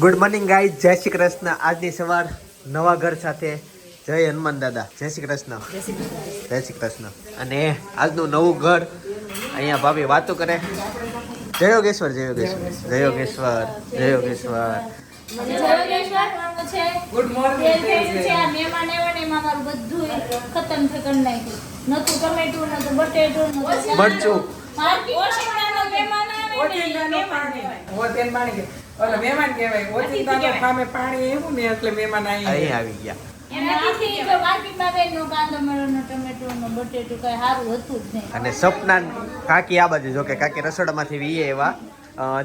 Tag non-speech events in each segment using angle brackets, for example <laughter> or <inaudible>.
Good morning ગાઈ જય શ્રી કૃષ્ણ. આજની સવાર નવા ઘર સાથે જય હનુમાન દાદા. જય શ્રી કૃષ્ણ. જય શ્રી કૃષ્ણ. અને આજનું નવું ઘર અહીંયા ભાભી વાતો કરે. જય યોગેશ્વર જય યોગેશ્વર. જય યોગેશ્વર જય યોગેશ્વર. મરચું. માર્કેટ ઓશિંગડાનો મહેમાન આવે ને ઓચિંતાનો પાણી. કહેવાય. ઓચિંત પાણી કે- ઓલા મહેમાન કહેવાય. ઓચિંતાનો સામે પાણી એવું ને એટલે મહેમાન અહીં અહીં આવી ગયા. અને સપના કાકી આ બાજુ જો કે કાકી રસોડામાંથી વીએ એવા.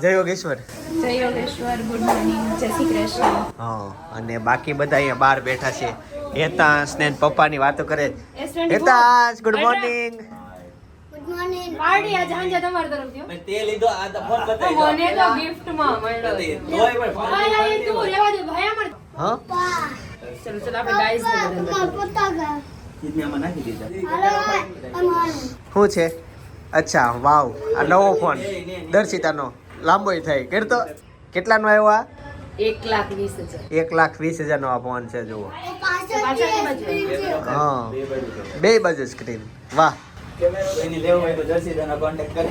જય યોગેશ્વર. જય યોગેશ્વર ગુડ મોર્નિંગ જય શ્રી કૃષ્ણ. હા અને બાકી બધા અહીંયા બહાર બેઠા છે. હેતાંશ ને પપ્પાની વાતો કરે. હેતાંશ ગુડ મોર્નિંગ પાર્ટી આજે સાંજે તમારી તરફથી હો. તે લીધો આ તો ફોન બતાવી મને તો ગિફ્ટમાં મળ્યો તોય પણ ફોન આ તું રહેવા દે ભાઈ અમાર હા? ચલો ચલો આપણે ગાઈસ ને બધા આમાં નાખી દીધા. શું છે? અચ્છા વાવ આ નવો ફોન. દર્શિતાનો લાંબો થાય કેટલો કેટલાનો આવ્યો આ? એક લાખ વીસ હજાર. એક લાખ વીસ હજારનો આ ફોન છે જુઓ. હા. બે બાજુ સ્ક્રીન. વાહ. કોઈને લેવું હોય તો જર્સીદાનો કોન્ટેક્ટ કરે.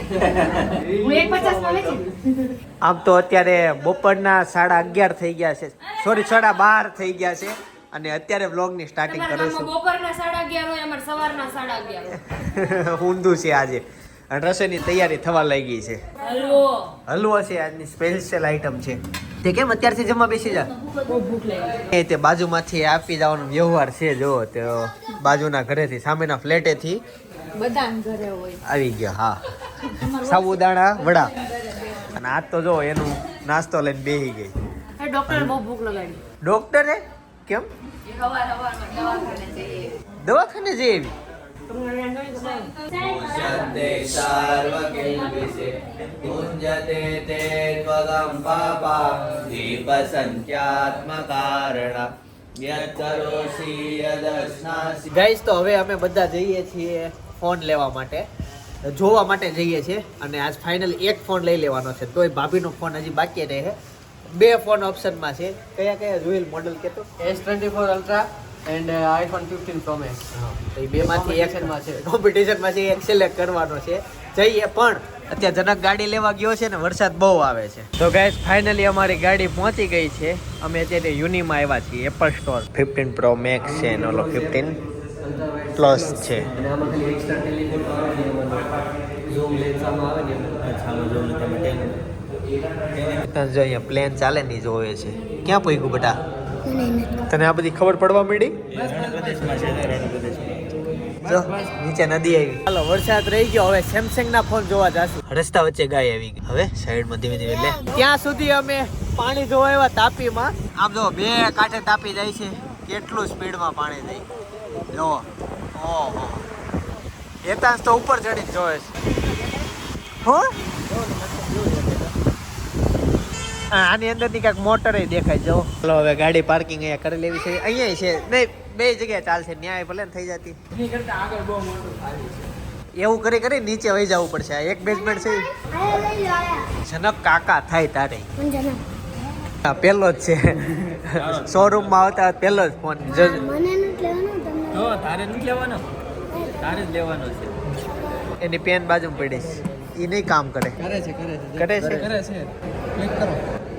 હું એક પચાસમાં વેચી આમ તો અત્યારે બપોરના સાડા અગિયાર થઈ ગયા છે. સોરી સાડા બાર થઈ ગયા છે. અને અત્યારે વ્લોગની સ્ટાર્ટિંગ કરીશું કરું બપોરના સાડા અગિયાર હોય અમારે સવારના સાડા અગિયાર <laughs> ઊંધું છે આજે. અને રસોઈની તૈયારી થવા લાગી છે. હલવો. હલવો છે આજની સ્પેશિયલ આઈટમ છે. તે કેમ અત્યારથી જમવા બેસી જા? બહુ ભૂખ લાગી. એ તે બાજુમાંથી આપી જવાનો વ્યવહાર છે જો તે બાજુના ઘરેથી સામેના ફ્લેટેથી ઘરે હોય. આવી ગયા હા. સાબુદાણા વડા. અને આજ તો જો એનું નાસ્તો લઈને બેસી ગઈ. એ ડોક્ટર બહુ ભૂખ લગાડી. ડોક્ટરે? કેમ? દવાખાને જઈ એવી ગાઈસ તો હવે અમે બધા જઈએ છીએ. ફોન લેવા માટે. જોવા માટે જઈએ છીએ અને આજ ફાઇનલ એક ફોન લઈ લેવાનો છે. તોય ભાભીનો ફોન હજી બાકી રહે છે. બે ફોન ઓપ્શનમાં છે. કયા કયા જોયેલ મોડલ કેતો S twenty four ultra and iPhone fifteen pro max તો એ બેમાંથી એક્શનમાં છે. કોમ્પિટિશનમાં છે એક સિલેક્ટ કરવાનો છે. જઈએ પણ અત્યારે જનક ગાડી લેવા ગયો છે ને વરસાદ બહુ આવે છે. તો ગાઈસ ફાઇનલી અમારી ગાડી પહોંચી ગઈ છે. અમે અત્યારે યુનિમાં આવ્યા છીએ Apple store fifteen pro max છે એનો ઓલો ફિફ્ટીન પ્લસ છે. અને આમાં ખાલી extra telephoto આવે ને એમાં zoom lens આમાં આવે ને એમાં. અચ્છા આમાં જોઉં તમે ટેન ત્યાં જો પ્લેન ચાલે નહીં જોવે છે. ક્યાં પૂગ્યું બેટા? તને આ બધી ખબર પડવા જો નીચે નદી આવી. ચાલો વરસાદ રહી ગયો હવે સેમસંગ ના ફોન જોવા જશું. રસ્તા વચ્ચે ગાય આવી ગઈ. હવે સાઈડમાં ધીમે ધીમે લે. ત્યાં સુધી અમે પાણી જોવા આવ્યા તાપીમાં. આમ જો બે કાંઠે તાપી જાય છે. કેટલું સ્પીડમાં પાણી જાય જો ઓહો એતાંશ તો ઉપર ચડી જોવે છે. હો? આની અંદરની કાંઈક મોટર દેખાય જો. ચલો હવે ગાડી પાર્કિંગ અહીંયા કરી લેવી છે. અહીંયા છે. નહીં બે જગ્યાએ ચાલશે. ન્યાય ભલે થઈ જતી. એની કરતા આગળ બહુ મોટું ખાલી છે. એવું કરી કરી નીચે વહી જવું પડશે. આ એક બેઝમેન્ટ છે. જનક કાકા થાય તારે. આ પહેલો જ છે. શોરૂમમાં આવતા પહેલો જ ફોન તો તારે નથી લેવાનો? તારે જ લેવાનો છે. એની પેન બાજુ પડી છે. એ નહીં કામ કરે. કરે છે કરે છે કરે છે? કરે છે. ક્લિક કરો.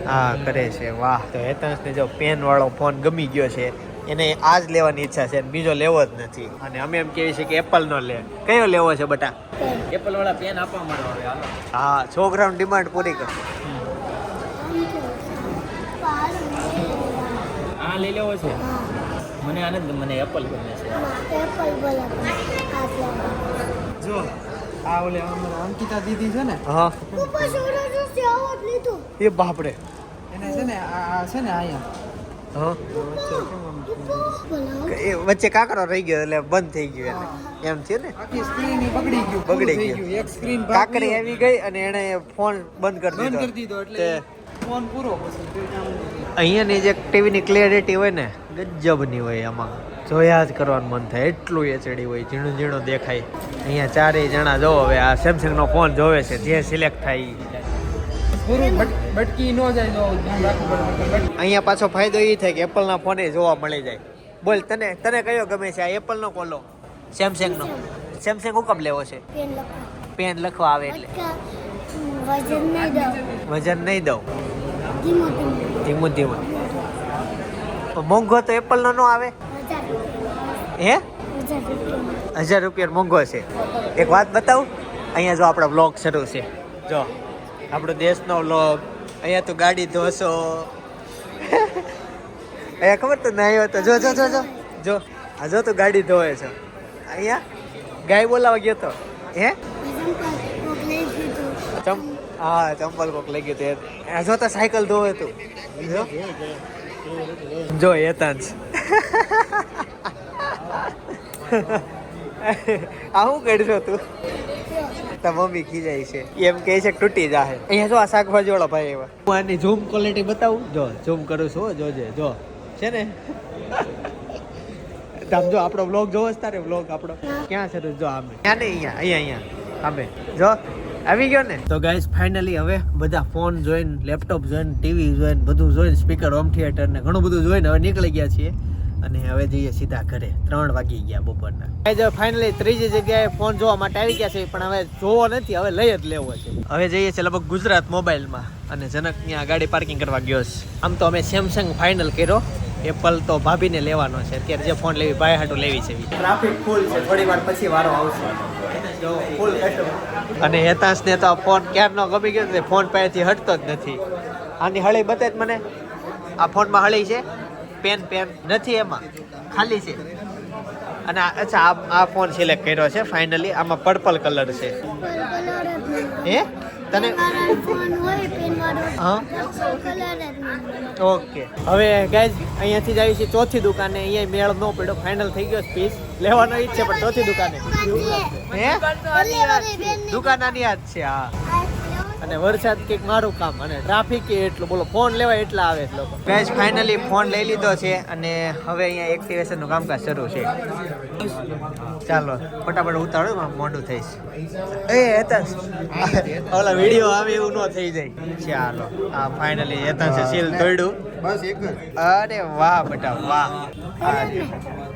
હા કરે છે. વાહ. તો હેતાંશને જો પેન વાળો ફોન ગમી ગયો છે એને આ જ લેવાની ઈચ્છા છે અને બીજો લેવો જ નથી. અને અમે એમ કહીએ છીએ કે એપલ નો લે. કયો લેવો છે બટા? એપલ વાળા પેન આપવા માંડો હવે હાલો. હા છોકરાઓની ડિમાન્ડ પૂરી કર. હા લઈ લેવો છે. મને આનંદ મને એપલ ગમે છે. જો આ ઓલે અમારા અંકિતા દીદી છે ને હા. એ બાપડે એને છે ને આ આ છે ને અહીંયા. વચ્ચે કાકરો રહી ગયો એટલે બંધ થઈ ગયો એને. એમ છે ને? બગડી ગયું બગડી ગયું. એક સ્ક્રીન કાકરી આવી ગઈ અને એને ફોન બંધ કરી બંધ દીધો. એટલે ફોન પૂરો પછી. અહીંયાની જે ટીવીની ક્લિયરિટી હોય ને ગજબની હોય આમાં. જોયા જ કરવાનું મન થાય એટલું એચડી હોય ઝીણું ઝીણું દેખાય. અહીંયા ચારેય જણા જો હવે આ સેમસંગનો ફોન જોવે છે જે સિલેક્ટ થાય બટકી ન જાય અહીંયા પાછો ફાયદો એ થાય કે એપલના ફોને જોવા મળી જાય. બોલ તને તને કયો ગમે છે? આ એપલનો કોલો સેમસંગનો સેમસંગ હુકમ લેવો છે? પેન લખવા. આવે એટલે. વજન નહીં દઉં. વજન નહીં દઉં. ધીમો ધીમો. મોંઘો તો એપલનો નો આવે? હે? હજાર રૂપિયા મોંઘો છે. એક વાત બતાવું? અહીંયા જો આપણો વ્લોગ શરૂ છે. જો આપણો દેશનો વ્લોગ અહીંયા તો ગાડી ધોશો. અહીંયા ખબર તો નહીં આવ્યો તો? જો જો જો જો. જો આ જો તો ગાડી ધોવે છે. અહીંયા ગાય બોલાવા ગયો તો? હે? ચમ હા, ચંપલ કોક લઈ ગયું તે. આ જો તો સાયકલ ધોવે તું. જો. હેતાંશ આવું કરશો તું? તાર મમ્મી ખીજાય છે. એમ કહે છે તૂટી જાહે. અહીંયા જો આ શાકભાજી વાળા ભાઈ એવા. હું આની ઝૂમ ક્વોલિટી બતાવું. જો ઝૂમ કરું છું જોજે, જો. છે ને? આમ જો, આપણો વ્લોગ જોવો તારે? વ્લોગ આપણો. ક્યાં છે તું? જો, આમે. ક્યાં નહીં, અહીંયા અહીંયા અહીંયા. આમે. જો. આવી ગયો ને? તો ગાઈઝ ફાઇનલી હવે બધા ફોન જોઈને લેપટોપ જોઈને ટીવી જોઈને, બધું જોઈને સ્પીકર હોમ થિયેટર ને ઘણું બધું જોઈને હવે નીકળી ગયા છીએ. અને હવે જઈએ સીધા ઘરે. ત્રણ વાગી ગયા બપોરના. ગાઈઝ ફાઇનલી ત્રીજી જગ્યાએ ફોન જોવા માટે આવી ગયા છે પણ હવે જોવો નથી, હવે લઈ જ લેવો છે. હવે જઈએ છીએ લગભગ ગુજરાત મોબાઈલમાં અને જનક ત્યાં ગાડી પાર્કિંગ કરવા ગયો છે. આમ તો અમે સેમસંગ ફાઇનલ કર્યો. એપલ તો ભાભીને લેવાનો છે. અત્યારે જે ફોન લેવી ભાઈ હાટું લેવી છે. ટ્રાફિક ફૂલ છે. થોડી વાર પછી વારો આવશે. જો ફૂલ અને હેતાંશ ને તો ફોન ક્યારનો ગમી ગયો ને ફોન પાસેથી હટતો જ નથી. આની હળી બતે જ મને. આ ફોનમાં હળી છે. પેન પેન નથી એમાં. ખાલી છે. અને અચ્છા આ આ ફોન સિલેક્ટ કર્યો છે ફાઇનલી. આમાં પર્પલ કલર છે. હે? તને ઓકે. હવે ગાઈઝ અહીંયાથી જ આવી છે ચોથી દુકાને. અહીંયા મેળ ન પડ્યો. ફાઇનલ થઈ ગયો પીસ લેવાનો ઈ જ છે પણ ચોથી દુકાને. હે? દુકાન આની યાદ છે હા. અને વરસાદ કંઈક મારું કામ અને ટ્રાફિક એટલું. બોલો ફોન લેવા એટલા આવે છે લોકો. ગાઈઝ ફાઇનલી ફોન લઈ લીધો છે અને હવે અહીંયા એક્ટિવેશનનું કામકાજ શરૂ છે. ચાલો ફટાફટ ઉતારો આમ મોઢું થઈશ. એ હેતન્સ ઓલા વીડિયો આવે એવું ન થઈ જાય. ચાલો આ ફાઇનલી હેતન્સે સીલ તોડ્યું. બસ એક અરે વાહ બેટા વાહ.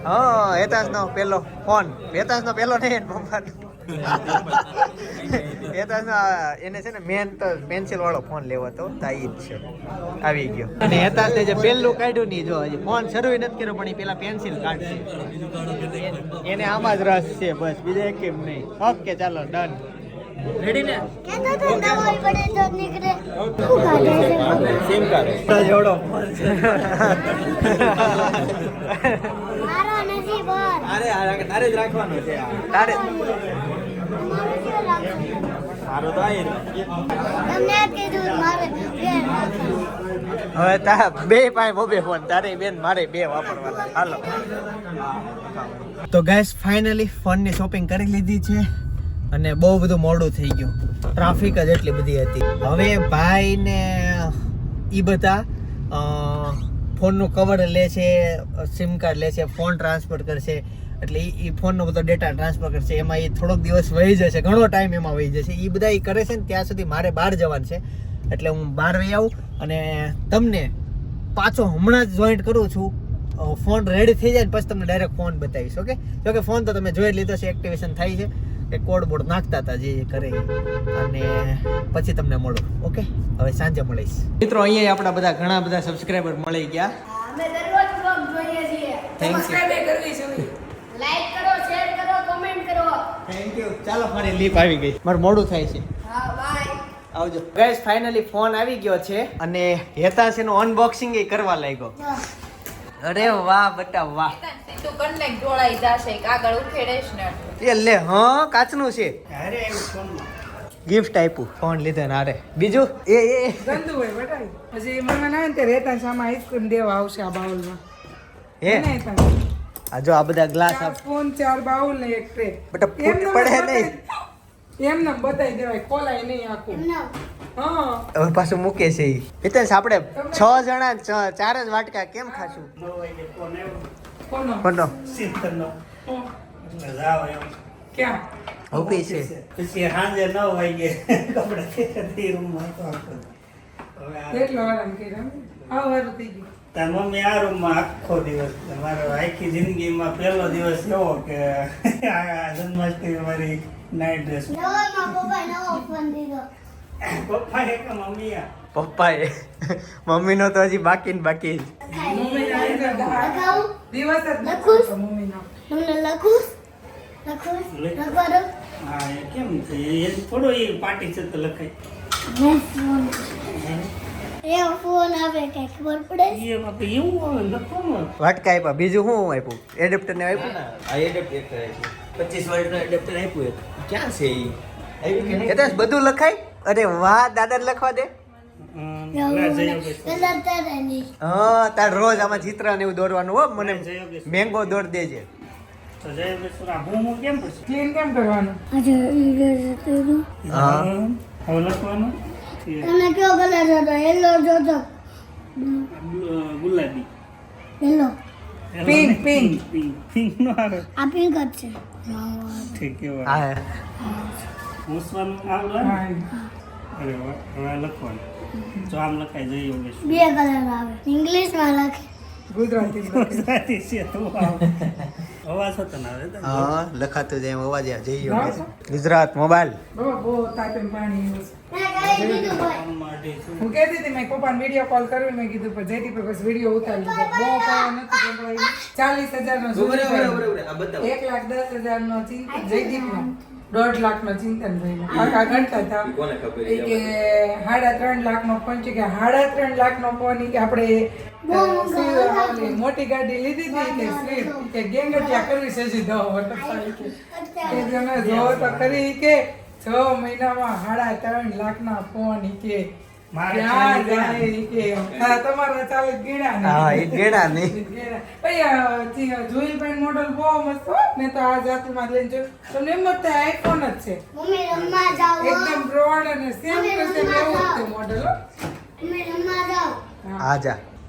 હા હેતાંશ નો પેલો ફોન હેતાંશ નો પેલો નહીં પપ્પાનો હેતાંશ તો એને છે ને મેન તો પેન્સિલ વાળો ફોન લેવો હતો તાઈ જ છે. આવી ગયો. અને હેતાંશ ને જે પેલું કાઢ્યું નહીં જો હજી ફોન શરૂ નથી કર્યો પણ એ પેલા પેન્સિલ કાઢશે. એને આમાં જ રસ છે બસ બીજા એક કેમ નહીં. ઓકે ચાલો ડન રેડી ને? તો તો? સિમ કાર્ડ જેવડો ફોન છે <laughs> <laughs> તારે તારે જ રાખવાનો છે તારે. તમારું શું રાખવું? મારો તો તમને કીધું મારે હવે તા બે પાય મોબે ફોન તારે બેન મારે બે વાપરવાના. હાલો. તો ગાઈસ ફાઇનલી ફોનની શોપિંગ કરી લીધી છે અને બહુ બધું મોડું થઈ ગયું. ટ્રાફિક જ એટલી બધી હતી. હવે ભાઈને એ બધા અ, ફોનનું કવર લે છે સિમ કાર્ડ લે છે ફોન ટ્રાન્સફર કરશે. એટલે એ ફોનનો બધો ડેટા ટ્રાન્સફર કરશે. એમાં એ થોડોક દિવસ વહી જશે. ઘણો ટાઈમ એમાં વહી જશે. એ બધા એ કરે છે ને ત્યાં સુધી મારે બહાર જવાનું છે. એટલે હું બહાર વહી આવું અને તમને પાછો હમણાં જ જોઈન્ટ કરું છું. ફોન રેડી થઈ જાય ને પછી તમને ડાયરેક્ટ ફોન બતાવીશ ઓકે જોકે ફોન તો તમે જોઈ લીધો છે એક્ટિવેશન થાય છે. એ કોડ બોર્ડ નાખતા હતા જે કરે અને પછી તમને મળો ઓકે? હવે સાંજે મળીશ. મિત્રો અહીંયા આપણા બધા ઘણા બધા સબસ્ક્રાઇબર મળી ગયા. અમે દરરોજ vlog જોઈએ છીએ. થેન્ક યુ સબસ્ક્રાઇબ કરવી છે લાઈક કરો શેર કરો કમેન્ટ કરો. થેન્ક યુ ચાલો મારી લીપ આવી ગઈ. મારું મોડું થાય છે. હા બાય આવજો. ગાઈસ ફાઇનલી ફોન આવી ગયો છે અને હેતાશ એનું અનબોક્સિંગ એ કરવા લાગ્યો. અરે વાહ બટા વાહ. તું કન્ટેક્ટ ઢોળાઈ જશે કાગળ ઉખેડેશ ને. એ લે હા કાચનું છે. ગિફ્ટ આપ્યું ફોન લીધે ને અરે બીજું? એ એ. ગંદુ હોય બટા પછી મને ના તે રેતા સામા આઈસ્ક્રીમ દેવા આવશે આ બાઉલમાં. હે. આ જો આ બધા ગ્લાસ ફોન ચાર બાઉલ ને એક ટ્રે બટા ફૂટ પડે નહીં. એમને બતાવી દેવાય ખોલાય નહીં આખું. હા. હવે પાછું મૂકે છે ઈ હિતેશ આપણે છ જણા છ- ચાર જ વાટકા કેમ ખાશું? કોનો? કોનો? ક્યાં? ઊભી છે. પછી સાંજે નવ વાગે કપડા રૂમ હતો એટલો આરામ કર્યો? આવું હારું થઈ ગયું. તાર મમ્મી આ રૂમમાં આખો દિવસ મારો આખી જિંદગીમાં પહેલો દિવસ એવો કે આ જન્માષ્ટમી મારી નાઇટ ડ્રેસ પપ્પાએ મમ્મી નો મમ્મીનો તો હજી બાકી ને બાકી થોડો એ પાર્ટી છે તો લખાય. મેં ફોન. એ ફોન આવે કઈ ખબર પડે? એ બાપા એવું આવે લખવાનું વાટકા આપ્યા. બીજું શું આપ્યું? એડેપ્ટર ને આપ્યું? પચીસ વર્ષનો એડેપ્ટર આપ્યું એક ક્યાં છે એ આવ્યું કે નહીં? બધું લખાય? અરે વાહ દાદા લખવા દે. હા તાર રોજ આમાં ચિત્ર ને એવું દોરવાનું હો મને મેંગો દોર દેજે. ગુલાબી. પિંક. પિંક પિંક નો? આ પિંક જ છે. ઠીક એવા હા. પૂછવાનું આવડે અરે હવે લખવાનું. જો આમ લખાય જઈ યોગેશ. બે કલર આવે. ઇંગ્લિશમાં લખે. ગુજરાતી ગુજરાતી છે તો આવ. અવાજ હતો ના આવે? હા લખાતું જાય એમ. અવાજ જઈ યોગેશ. ગુજરાત મોબાઈલ. બહુ તાપીને પાણી હું કહેતી હતી મેં પપ્પાને વીડિયો કોલ કર્યો મેં કીધું પણ જેટી પર બસ વીડિયો ઉતારી લીધો બહુ પવન નથી સંભળાયું. ચાલીસ. આ બતાવો. એક લાખ દસ હજારનો ચિંતન જયદીપનો. દોઢ લાખનો ચિંતન ભાઈ. કાકા ગણતા હતા એ કે સાડા ત્રણ લાખનો ફોન છે કે સાડા ત્રણ લાખ નો ફોન કે આપણે મોટી ગાડી લીધી હતી કે સ્વીટ કે ગેંગટિયા કરવી છે જો તો ખરી કે છ મહિનામાં સાડા ત્રણ લાખના ફોન કે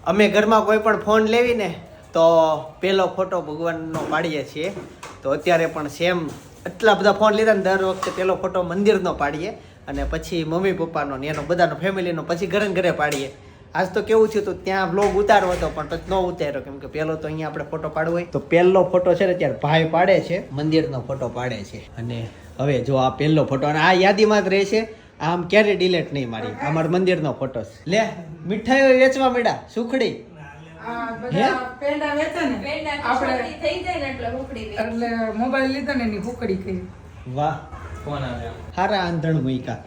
અમે ઘરમાં કોઈ પણ ફોન લેવી ને તો પેલો ફોટો ભગવાનનો પાડીએ છીએ. તો અત્યારે પણ સેમ એટલા બધા ફોન લીધા ને દર વખતે પેલો ફોટો મંદિરનો પાડીએ અને પછી મમ્મી પપ્પાનો ને એનો બધાનો ફેમિલીનો પછી ઘરે ઘરે પાડીએ. આજ તો કેવું થયું હતું ત્યાં બ્લોગ ઉતારવો હતો, પણ પછી ન ઉતાર્યો, કેમ કે પેલો તો અહીંયા આપણે ફોટો પાડવો હોય. તો પહેલો ફોટો છે ને ત્યારે ભાઈ પાડે છે, મંદિરનો ફોટો પાડે છે. અને હવે જો આ પહેલો ફોટો અને આ યાદીમાં જ રહે છે, આમ ક્યારે ડિલેટ નહીં મારી, અમારો મંદિરનો ફોટો લે, મીઠાઈઓ વેચવા મીડા સુખડી. એટલે મોબાઈલ લીધો ને એની હુકડી કરી. વાહ. આવે હારા આંધણ મૂક્યા.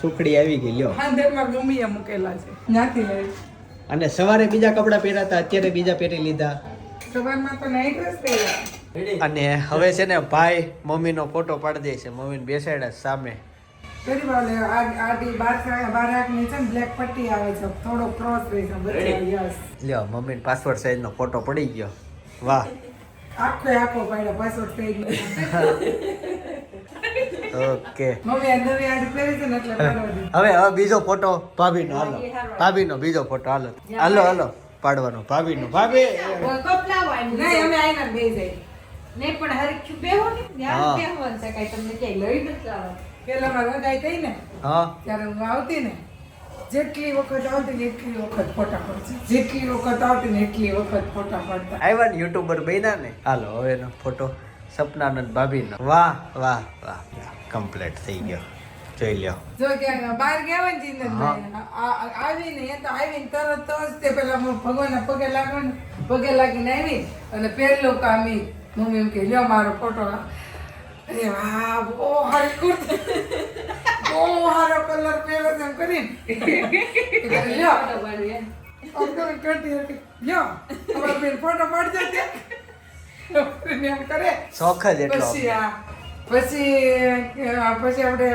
સુખડી આવી ગઈ લ્યો. હાંધેરમાં મમ્મીએ મૂકેલા છે. ત્યાંથી લઈ અને સવારે બીજા કપડાં પહેરાતા અત્યારે બીજા પહેરી લીધા. સવારમાં તો નાઈટ ડ્રેસ પહેર્યા. અને હવે છે ને ભાઈ મમ્મીનો ફોટો પાડી દે છે. મમ્મીને બેસાડ્યા સામે. ફરી વાલે આ આડી બાર બાર આંખની છે ને બ્લેક પટ્ટી આવે છે. થોડો ક્રોસ રહે છે બધા યસ લ્યો મમ્મીને પાસપોર્ટ સાઈઝનો ફોટો પડી ગયો. વાહ. આખો આખો પડ્યો પાસવર્ડ થઈ ઓકે. મમ્મી આ નવી આડી છે ને એટલે <laughs> હવે હવે બીજો ફોટો ભાભીનો હાલો. ભાભીનો બીજો ફોટો હાલો. હાલો હાલો. પાડવાનો ભાભીનો. ભાભી નહીં અમે આઈના બે જાય નહીં પણ હરખ્યું બેહો ને. ત્યાં બેહવાનું છે કાંઈ તમને ક્યાંય લઈ નથી જવાનું. પેલા માં રજાઈ થઈ ને હા. ત્યારે હું આવતી ને જેટલી વખત આવતી ને એટલી વખત ફોટા પડશે જેટલી વખત આવતી ને એટલી વખત ફોટા પડતા. આવ્યા ને યુટ્યુબર બન્યા ને હાલો હવેનો ફોટો સપનાનંદ ભાભીનો. વાહ વાહ વાહ કમ્પ્લીટ થઈ ગયો. જોઈ લ્યો. જો ક્યાંક બહાર ગયા હોય ને આ- આવીને એ તો આવીને તરત જ તે પેલા હું ભગવાનના પગે લાગે ને પગે લાગીને આવી અને પહેલું કામ મમ્મી એમ કે લ્યો મારો ફોટો અરે વાહ બહુ હારી કુર્તી. બહુ સારો કલર પહેરો એમ કરીને. લ્યો. આમ કરતી લ્યો અમારી બેન ફોટો પાડજો ત્યાં એમ કરે. શોખ જ એટલો. પછી આ પછી આપણે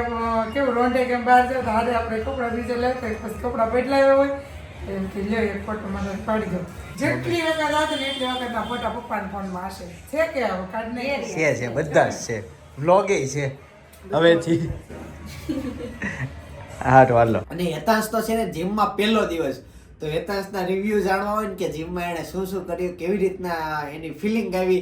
કેવું રોંઢે કેમ બહાર જાવ તો હારે આપણે કપડાં બીજે લેતા હોય, પછી કપડાં બદલાવ્યા હોય. એમ કે લ્યો એક ફોટો મને પાડી દો. જેટલી વખત આવશે ને એટલી વખત આ ફોટા પપ્પાના ફોનમાં હશે. છે કે હવે? કાઢ નહીં છે છે બધા જ છે. વ્લોગે છે. હવેથી. હારું હાલો અને હેતાંશ તો છે ને જીમમાં પહેલો દિવસ. તો હેતાંશના રિવ્યુ જાણવા હોય ને કે જીમમાં એણે શું શું કર્યું કેવી રીતના એની ફિલિંગ આવી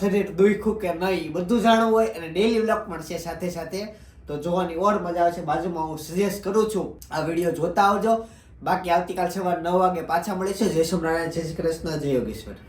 શરીર દુખ્યું કે નહીં બધું જાણવું હોય. અને ડેલી વ્લોગ પણ છે સાથે સાથે. તો જોવાની ઓર મજા આવશે. બાજુમાં હું સજેસ્ટ કરું છું. આ વીડિયો જોતા આવજો. બાકી આવતીકાલ સવાર નવ વાગે પાછા મળીશું. જય સોમનારાયણ જય શ્રી કૃષ્ણ જય યોગેશ્વર.